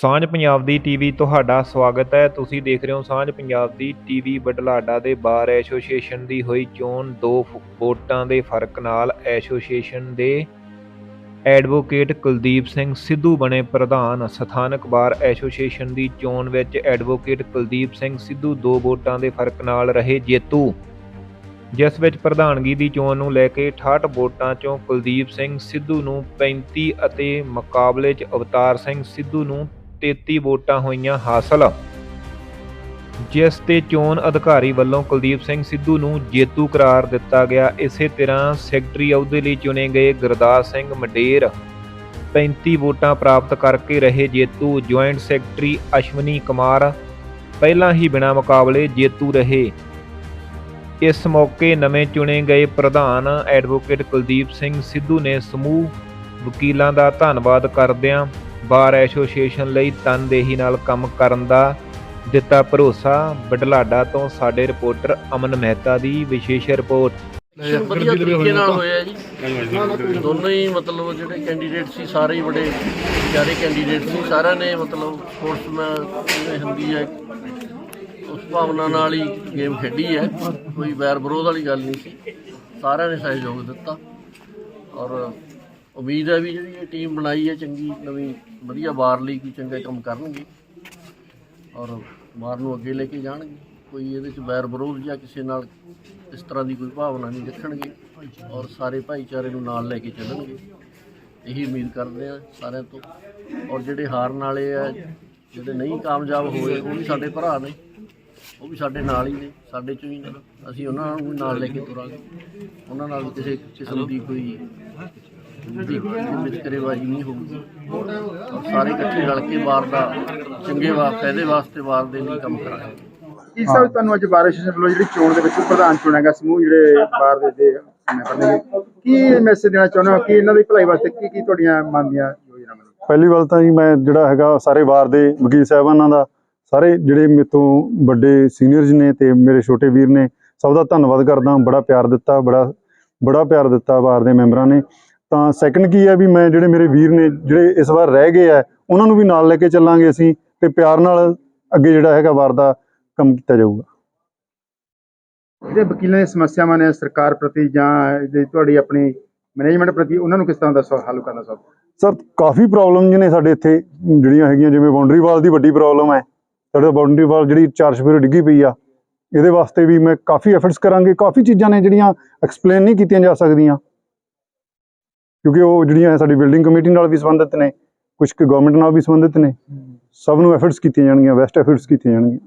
ਸਾਂਝ ਪੰਜਾਬ ਦੀ ਟੀਵੀ ਤੁਹਾਡਾ ਸਵਾਗਤ ਹੈ। ਤੁਸੀਂ ਦੇਖ ਰਹੇ ਹੋ ਸਾਂਝ ਪੰਜਾਬ ਦੀ ਟੀਵੀ ਬਡਲਾਡਾ ਦੇ ਬਾਰ ਐਸੋਸੀਏਸ਼ਨ ਦੀ ਹੋਈ ਚੋਣ। ਦੋ ਫ- ਵੋਟਾਂ ਦੇ ਫ਼ਰਕ ਨਾਲ ਐਸੋਸੀਏਸ਼ਨ ਦੇ ਐਡਵੋਕੇਟ ਕੁਲਦੀਪ ਸਿੰਘ ਸਿੱਧੂ ਬਣੇ ਪ੍ਰਧਾਨ। ਸਥਾਨਕ ਬਾਰ ਐਸੋਸੀਏਸ਼ਨ ਦੀ ਚੋਣ ਵਿੱਚ ਐਡਵੋਕੇਟ ਕੁਲਦੀਪ ਸਿੰਘ ਸਿੱਧੂ ਦੋ ਵੋਟਾਂ ਦੇ ਫ਼ਰਕ ਨਾਲ ਰਹੇ ਜੇਤੂ। ਜਿਸ ਵਿੱਚ ਪ੍ਰਧਾਨਗੀ ਦੀ ਚੋਣ ਨੂੰ ਲੈ ਕੇ 68 ਵੋਟਾਂ ਚੋਂ ਕੁਲਦੀਪ ਸਿੰਘ ਸਿੱਧੂ ਨੂੰ 35 ਅਤੇ ਮੁਕਾਬਲੇ 'ਚ ਅਵਤਾਰ ਸਿੰਘ ਸਿੱਧੂ ਨੂੰ 33 ਵੋਟਾਂ ਹੋਈਆਂ ਹਾਸਲ। ਜਿਸ ਤੇ ਚੋਣ ਅਧਿਕਾਰੀ ਵੱਲੋਂ ਕੁਲਦੀਪ ਸਿੰਘ ਸਿੱਧੂ ਨੂੰ ਜੇਤੂ ਕਰਾਰ ਦਿੱਤਾ ਗਿਆ। ਇਸੇ ਤਰ੍ਹਾਂ ਸੈਕਟਰੀ ਅਹੁਦੇ ਲਈ ਚੁਣੇ ਗਏ ਗੁਰਦਾਸ ਸਿੰਘ ਮੰਡੇਰ 35 ਵੋਟਾਂ ਪ੍ਰਾਪਤ ਕਰਕੇ ਰਹੇ ਜੇਤੂ। ਜੁਆਇੰਟ ਸੈਕਟਰੀ ਅਸ਼ਵਨੀ ਕੁਮਾਰ ਪਹਿਲਾਂ ਹੀ ਬਿਨਾਂ ਮੁਕਾਬਲੇ ਜੇਤੂ ਰਹੇ। ਇਸ ਮੌਕੇ ਨਵੇਂ ਚੁਣੇ ਗਏ ਪ੍ਰਧਾਨ ਐਡਵੋਕੇਟ ਕੁਲਦੀਪ ਸਿੰਘ ਸਿੱਧੂ ਨੇ ਸਮੂਹ ਵਕੀਲਾਂ ਦਾ ਧੰਨਵਾਦ ਕਰਦਿਆਂ ਬਾਰ ਐਸੋਸੀਏਸ਼ਨ ਲਈ ਤਨਦੇਹੀ ਨਾਲ ਕੰਮ ਕਰਨ ਦਾ ਦਿੱਤਾ ਭਰੋਸਾ। ਬਡਲਾਡਾ ਤੋਂ ਸਾਡੇ ਰਿਪੋਰਟਰ ਅਮਨ ਮਹਿਤਾ ਦੀ ਵਿਸ਼ੇਸ਼ ਰਿਪੋਰਟ। ਇਲੈਕਸ਼ਨ ਵਧੀਆ ਤਰੀਕੇ ਨਾਲ ਹੋਇਆ ਜੀ। ਦੋਨੋਂ ਹੀ ਮਤਲਬ ਜਿਹੜੇ ਕੈਂਡੀਡੇਟ ਸੀ ਸਾਰੇ ਹੀ ਬੜੇ ਪਿਆਰੇ ਕੈਂਡੀਡੇਟ ਸੀ। ਸਾਰਿਆਂ ਨੇ ਮਤਲਬ ਸਪੋਰਟਸਮੈਨ ਹੁੰਦੀ ਹੈ ਉਸ ਭਾਵਨਾ ਨਾਲ ਹੀ ਗੇਮ ਖੇਡੀ ਹੈ। ਕੋਈ ਵੈਰ ਵਿਰੋਧ ਵਾਲੀ ਗੱਲ ਨਹੀਂ ਸੀ। ਸਾਰਿਆਂ ਨੇ ਸਹਿਯੋਗ ਦਿੱਤਾ। ਔਰ ਉਮੀਦ ਹੈ ਵੀ ਜਿਹੜੀ ਇਹ ਟੀਮ ਬਣਾਈ ਹੈ ਚੰਗੀ, ਨਵੀਂ, ਵਧੀਆ ਵਾਰ ਲਈ ਕੋਈ ਚੰਗੇ ਕੰਮ ਕਰਨਗੇ ਔਰ ਵਾਰ ਨੂੰ ਅੱਗੇ ਲੈ ਕੇ ਜਾਣਗੇ। ਕੋਈ ਇਹਦੇ ਚ ਵੈਰ ਵਿਰੋਧ ਜਾਂ ਕਿਸੇ ਨਾਲ ਇਸ ਤਰ੍ਹਾਂ ਦੀ ਕੋਈ ਭਾਵਨਾ ਨਹੀਂ ਰੱਖਣਗੇ ਔਰ ਸਾਰੇ ਭਾਈਚਾਰੇ ਨੂੰ ਨਾਲ ਲੈ ਕੇ ਚੱਲਣਗੇ। ਇਹੀ ਉਮੀਦ ਕਰਦੇ ਆ ਸਾਰਿਆਂ ਤੋਂ। ਔਰ ਜਿਹੜੇ ਹਾਰਨ ਵਾਲੇ ਆ, ਜਿਹੜੇ ਨਹੀਂ ਕਾਮਯਾਬ ਹੋਏ, ਉਹ ਵੀ ਸਾਡੇ ਭਰਾ ਨੇ। ਉਹ ਵੀ ਸਾਡੇ ਨਾਲ ਹੀ ਨੇ, ਸਾਡੇ ਚੋਂ ਹੀ ਨੇ। ਅਸੀਂ ਉਹਨਾਂ ਨੂੰ ਵੀ ਨਾਲ ਲੈ ਕੇ ਤੁਰਾਂਗੇ। ਉਹਨਾਂ ਨਾਲ ਕਿਸੇ ਕਿਸਮ ਦੀ ਕੋਈ ਵਿਤਕਰੇਬਾਜ਼ੀ ਨਹੀਂ ਹੋਊਗੀ। ਔਰ ਸਾਰੇ ਇਕੱਠੇ ਰਲ ਕੇ ਵਾਰ ਦਾ ਚੰਗੇ ਵਾ ਫਾਇਦੇ ਵਾਸਤੇ ਵਾਰ ਦੇ ਲਈ ਕੰਮ ਕਰਾਂਗੇ। ਇਸ ਸਾਲ ਤੁਹਾਨੂੰ ਅੱਜ ਬਾਰਿਸ਼ ਵੱਲੋਂ ਜਿਹੜੀ ਚੋਣ ਦੇ ਵਿੱਚ ਪ੍ਰਧਾਨ ਚੁਣਿਆ ਗਿਆ ਸਮੂਹ ਜਿਹੜੇ ਬਾਹਰ ਦੇ ਦੇ ਮੈਂਬਰ ਨੇ। ਕੀ ਮੈਸੇਜ ਦੇਣਾ ਚਾਹੁੰਦੇ ਹੋ? ਕਿ ਇਹਨਾਂ ਦੀ ਭਲਾਈ ਵਾਸਤੇ ਕੀ ਕੀ ਤੁਹਾਡੀਆਂ ਮਨ ਦੀਆਂ ਯੋਜਨਾਵਾਂ ਨੇ? ਪਹਿਲੀ ਗੱਲ ਤਾਂ ਜੀ ਮੈਂ ਜਿਹੜਾ ਹੈਗਾ ਸਾਰੇ ਵਾਰ ਦੇ ਵਕੀਲ ਸਾਹਿਬਾਨਾਂ ਦਾ ਸਾਰੇ ਜਿਹੜੇ ਮੇਰੇ ਤੋਂ ਵੱਡੇ ਸੀਨੀਅਰਸ ਨੇ ਤੇ ਮੇਰੇ ਛੋਟੇ ਵੀਰ ਨੇ ਸਭ ਦਾ ਧੰਨਵਾਦ ਕਰਦਾ ਬੜਾ ਪਿਆਰ ਦਿੱਤਾ ਬੜਾ ਬੜਾ ਪਿਆਰ ਦਿੱਤਾ ਵਾਰ ਦੇ ਮੈਂਬਰਾਂ ਨੇ। ਤਾਂ ਸੈਕੰਡ ਕੀ ਹੈ ਵੀ ਮੈਂ ਜਿਹੜੇ ਮੇਰੇ ਵੀਰ ਨੇ ਜਿਹੜੇ ਇਸ ਵਾਰ ਰਹਿ ਗਏ ਆ ਉਹਨਾਂ ਨੂੰ ਵੀ ਨਾਲ ਲੈ ਕੇ ਚੱਲਾਂਗੇ ਅਸੀਂ ਤੇ ਪਿਆਰ ਨਾਲ ਅੱਗੇ ਜਿਹੜਾ ਹੈਗਾ ਵਾਰ ਦਾ ਕੰਮ ਕੀਤਾ ਜਾਊਗਾ। ਜਿਹੜੇ ਵਕੀਲਾਂ ਦੀਆਂ ਸਮੱਸਿਆਵਾਂ ਨੇ ਸਰਕਾਰ ਪ੍ਰਤੀ ਜਾਂ ਤੁਹਾਡੀ ਆਪਣੀ ਮੈਨੇਜਮੈਂਟ ਪ੍ਰਤੀ ਉਹਨਾਂ ਨੂੰ ਕਿਸ ਤਰ੍ਹਾਂ ਦਾ ਹੱਲ ਕਰਨਾ ਸਭ ਸਰ ਕਾਫੀ ਪ੍ਰੋਬਲਮ ਨੇ ਸਾਡੇ ਇੱਥੇ ਜਿਹੜੀਆਂ ਹੈਗੀਆਂ ਜਿਵੇਂ ਬਾਉਂਡਰੀ ਵਾਲ ਦੀ ਵੱਡੀ ਪ੍ਰੋਬਲਮ ਹੈ। ਸਾਡੇ ਬਾਉਂਡਰੀ ਵਾਲ ਜਿਹੜੀ ਚਾਰ ਸਪੀਰ ਡਿੱਗੀ ਪਈ ਆ ਇਹਦੇ ਵਾਸਤੇ ਵੀ ਮੈਂ ਕਾਫੀ ਐਫਰਟਸ ਕਰਾਂਗੇ। ਕਾਫੀ ਚੀਜ਼ਾਂ ਨੇ ਜਿਹੜੀਆਂ ਐਕਸਪਲੇਨ ਨਹੀਂ ਕੀਤੀਆਂ ਜਾ ਸਕਦੀਆਂ। ਕਿਉਂਕਿ ਉਹ ਜਿਹੜੀਆਂ ਸਾਡੀ ਬਿਲਡਿੰਗ ਕਮੇਟੀ ਨਾਲ ਵੀ ਸੰਬੰਧਿਤ ਨੇ ਕੁਝ ਕੁ ਗਵਰਨਮੈਂਟ ਨਾਲ ਵੀ ਸੰਬੰਧਿਤ ਨੇ ਸਭ ਨੂੰ ਐਫਰਟਸ ਕੀਤੀਆਂ ਜਾਣਗੀਆਂ ਬੈਸਟ ਐਫਰਟਸ ਕੀਤੀਆਂ ਜਾਣਗੀਆਂ।